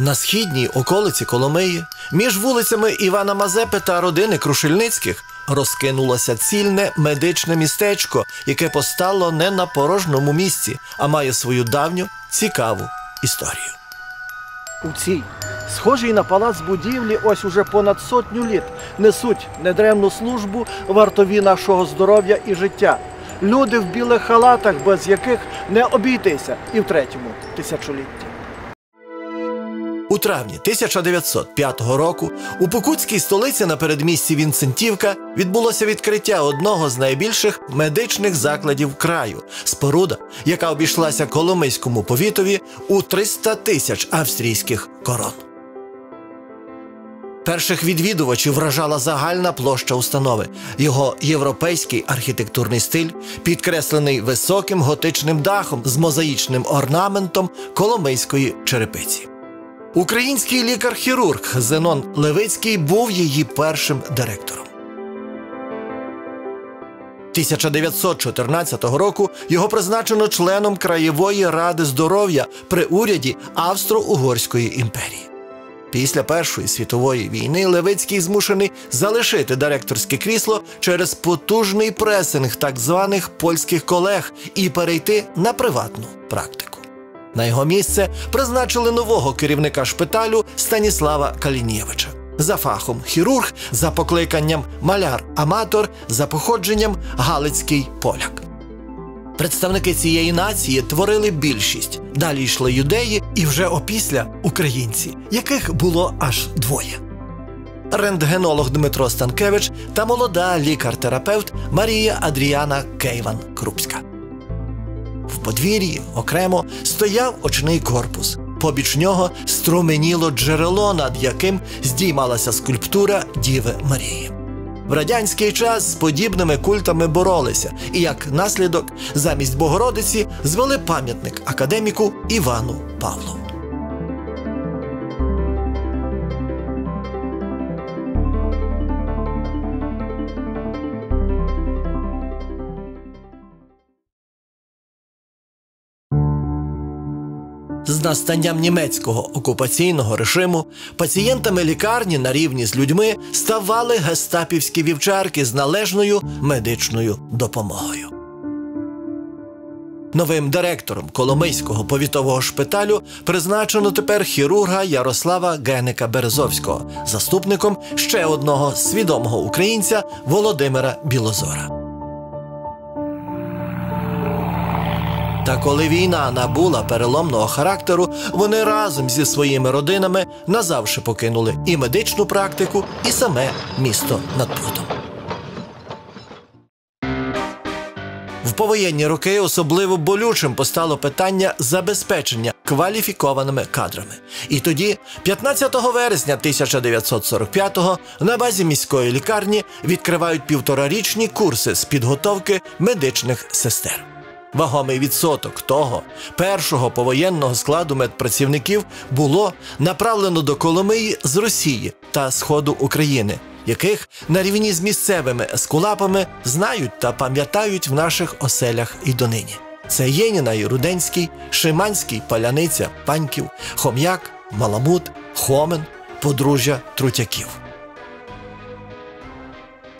На східній околиці Коломиї, між вулицями Івана Мазепи та родини Крушельницьких, розкинулося цільне медичне містечко, яке постало не на порожньому місці, а має свою давню цікаву історію. У цій, схожій на палац будівлі, ось уже понад сотню літ несуть недремну службу вартові нашого здоров'я і життя. Люди в білих халатах, без яких не обійтися і в третьому тисячолітті. У травні 1905 року у Покутській столиці на передмісті Вінцентівка відбулося відкриття одного з найбільших медичних закладів краю споруда, яка обійшлася Коломийському повітові у 300 тисяч австрійських корон. Перших відвідувачів вражала загальна площа установи, його європейський архітектурний стиль, підкреслений високим готичним дахом з мозаїчним орнаментом коломийської черепиці. Український лікар-хірург Зенон Левицький був її першим директором. 1914 року його призначено членом Краєвої ради здоров'я при уряді Австро-Угорської імперії. Після Першої світової війни Левицький змушений залишити директорське крісло через потужний пресинг так званих польських колег і перейти на приватну практику. На його місце призначили нового керівника шпиталю Станіслава Калінєвича. За фахом хірург, за покликанням маляр-аматор, за походженням Галицький поляк. Представники цієї нації творили більшість. Далі йшли юдеї і вже опісля українці, яких було аж двоє. Рентгенолог Дмитро Станкевич та молода лікар-терапевт Марія Адріана Кейван Крупська. Подвір'ї окремо стояв очний корпус. Побіч нього струменіло джерело, над яким здіймалася скульптура Діви Марії. В радянський час з подібними культами боролися, і як наслідок, замість Богородиці звели пам'ятник академіку Івану Павлову. Настанням німецького окупаційного режиму пацієнтами лікарні на рівні з людьми ставали гестапівські вівчарки з належною медичною допомогою. Новим директором Коломийського повітового шпиталю призначено тепер хірурга Ярослава Геника Березовського, заступником ще одного свідомого українця Володимира Білозора. Та коли війна набула переломного характеру, вони разом зі своїми родинами назавше покинули і медичну практику, і саме місто над Прудом. В повоєнні роки особливо болючим постало питання забезпечення кваліфікованими кадрами. І тоді, 15 вересня 1945-го, на базі міської лікарні відкривають півторарічні курси з підготовки медичних сестер. Вагомий відсоток того першого повоєнного складу медпрацівників було направлено до Коломиї з Росії та Сходу України, яких на рівні з місцевими ескулапами знають та пам'ятають в наших оселях і донині. Це Єніна і Руденський, Шиманський, Паляниця, Паньків, Хом'як, Маламут, Хомен, подружжя Трутяків.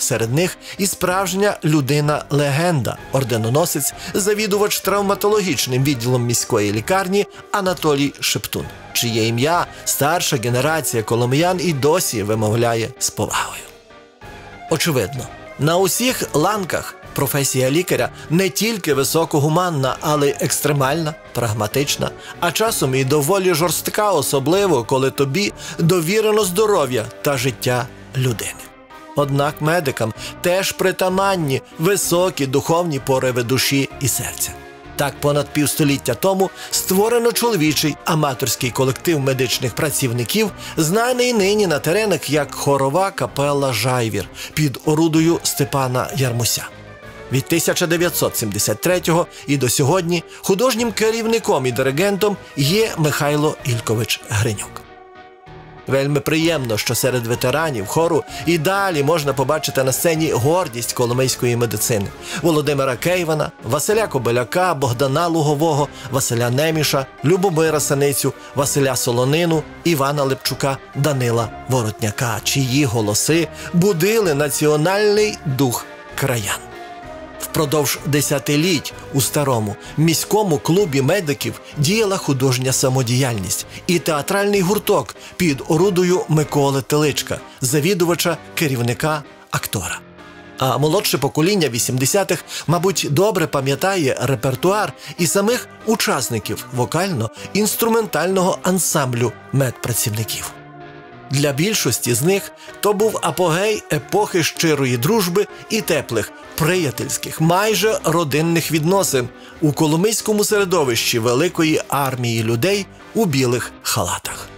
Серед них і справжня людина-легенда, орденоносець, завідувач травматологічним відділом міської лікарні Анатолій Шептун, чиє ім'я старша генерація коломиян і досі вимовляє з повагою. Очевидно, на усіх ланках професія лікаря не тільки високогуманна, але й екстремальна, прагматична, а часом і доволі жорстка, особливо коли тобі довірено здоров'я та життя людини. Однак медикам теж притаманні високі духовні пориви душі і серця. Так, понад півстоліття тому створено чоловічий аматорський колектив медичних працівників, знаний нині на теренах як хорова капела Жайвір під орудою Степана Ярмуся. Від 1973-го і до сьогодні художнім керівником і диригентом є Михайло Ількович Гринюк. Вельми приємно, що серед ветеранів хору і далі можна побачити на сцені гордість коломийської медицини Володимира Кейвана, Василя Кобеляка, Богдана Лугового, Василя Неміша, Любомира Саницю, Василя Солонину, Івана Лепчука, Данила Воротняка, чиї голоси будили національний дух краян. Впродовж десятиліть у старому міському клубі медиків діяла художня самодіяльність і театральний гурток під орудою Миколи Теличка, завідувача, керівника, актора. А молодше покоління 80-х, мабуть, добре пам'ятає репертуар і самих учасників вокально-інструментального ансамблю медпрацівників. Для більшості з них то був апогей епохи щирої дружби і теплих, приятельських, майже родинних відносин у коломийському середовищі великої армії людей у білих халатах.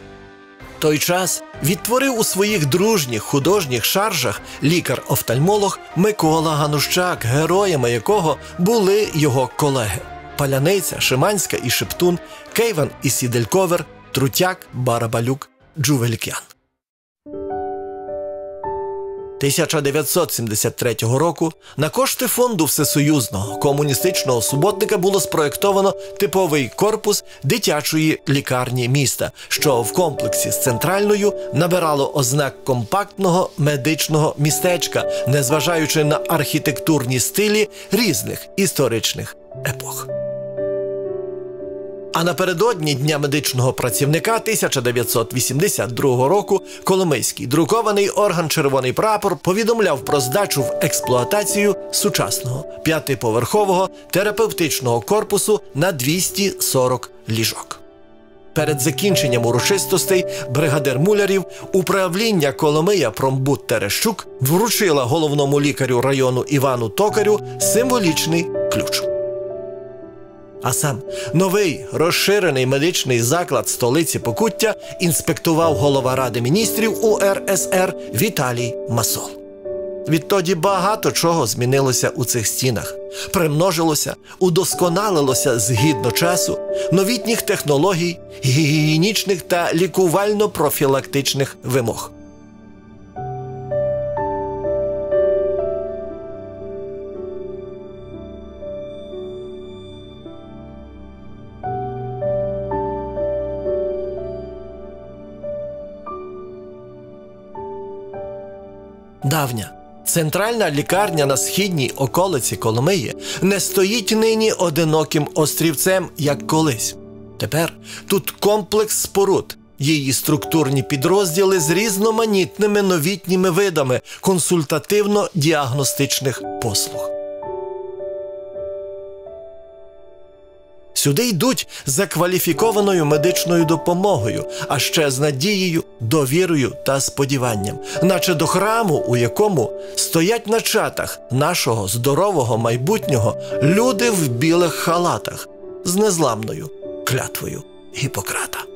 Той час відтворив у своїх дружніх художніх шаржах лікар-офтальмолог Микола Ганущак, героями якого були його колеги: Паляниця, Шиманська і Шептун, Кейван і Сідельковер, Трутяк, Барабалюк, Джувелькян. 1973 року на кошти фонду всесоюзного комуністичного суботника було спроєктовано типовий корпус дитячої лікарні міста, що в комплексі з центральною набирало ознак компактного медичного містечка, незважаючи на архітектурні стилі різних історичних епох. А напередодні Дня медичного працівника 1982 року Коломийський друкований орган Червоний прапор повідомляв про здачу в експлуатацію сучасного п'ятиповерхового терапевтичного корпусу на 240 ліжок. Перед закінченням урочистостей бригадир мулярів управління Коломия Промбут Терещук вручила головному лікарю району Івану Токарю символічний ключ. А сам новий розширений медичний заклад столиці Покуття інспектував голова Ради міністрів УРСР Віталій Масол. Відтоді багато чого змінилося у цих стінах, примножилося, удосконалилося згідно часу, новітніх технологій, гігієнічних та лікувально-профілактичних вимог. Давня центральна лікарня на східній околиці Коломиї не стоїть нині одиноким острівцем, як колись. Тепер тут комплекс споруд, її структурні підрозділи з різноманітними новітніми видами консультативно-діагностичних послуг. Сюди йдуть за кваліфікованою медичною допомогою, а ще з надією, довірою та сподіванням, наче до храму, у якому стоять на чатах нашого здорового майбутнього люди в білих халатах з незламною клятвою Гіппократа.